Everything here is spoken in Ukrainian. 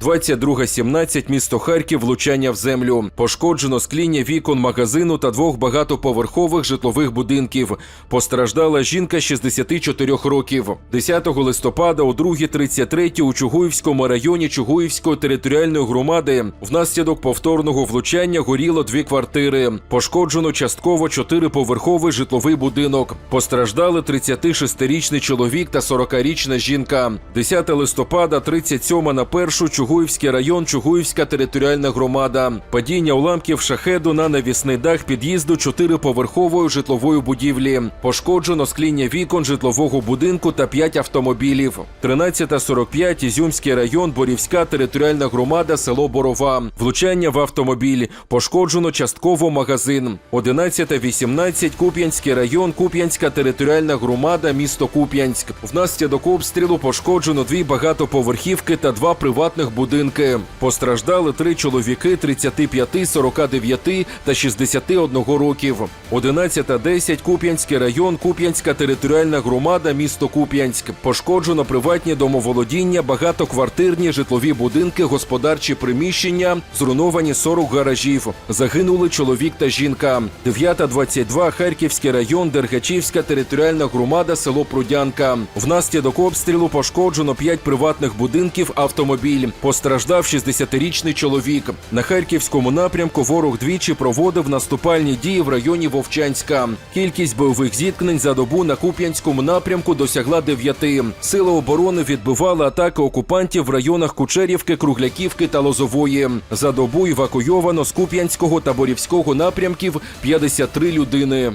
22.17 місто Харків влучання в землю. Пошкоджено скління вікон магазину та двох багатоповерхових житлових будинків. Постраждала жінка 64 років. 10 листопада о 2.33 у Чугуївському районі Чугуївської територіальної громади внаслідок повторного влучання горіло дві квартири. Пошкоджено частково чотириповерховий житловий будинок. Постраждали 36-річний чоловік та 40-річна жінка. 10 листопада, 37 на першу Чугуївський район, Чугуївська територіальна громада. Падіння уламків шахеду на навісний дах під'їзду чотириповерхової житлової будівлі. Пошкоджено скління вікон житлового будинку та 5 автомобілів. 13.45 Ізюмський район, Борівська територіальна громада, село Борова. Влучання в автомобіль. Пошкоджено частково магазин. 11.18 Куп'янський район, Куп'янська територіальна громада, місто Куп'янськ. Внаслідок обстрілу пошкоджено дві багатоповерхівки та два приватних будинки. Постраждали три чоловіки 35, 49 та 61 років. 11.10 Куп'янський район, Куп'янська територіальна громада, місто Куп'янськ. Пошкоджено приватні домоволодіння, багатоквартирні житлові будинки, господарчі приміщення, зруйновані 40 гаражів. Загинули чоловік та жінка. 9.22 Харківський район, Дергачівська територіальна громада, село Прудянка. Внаслідок обстрілу пошкоджено 5 приватних будинків, автомобіль. Постраждав 60-річний чоловік. На харківському напрямку ворог двічі проводив наступальні дії в районі Вовчанська. Кількість бойових зіткнень за добу на Куп'янському напрямку досягла 9. Сили оборони відбивали атаки окупантів в районах Кучерівки, Кругляківки та Лозової. За добу евакуйовано з Куп'янського та Борівського напрямків 53 людини.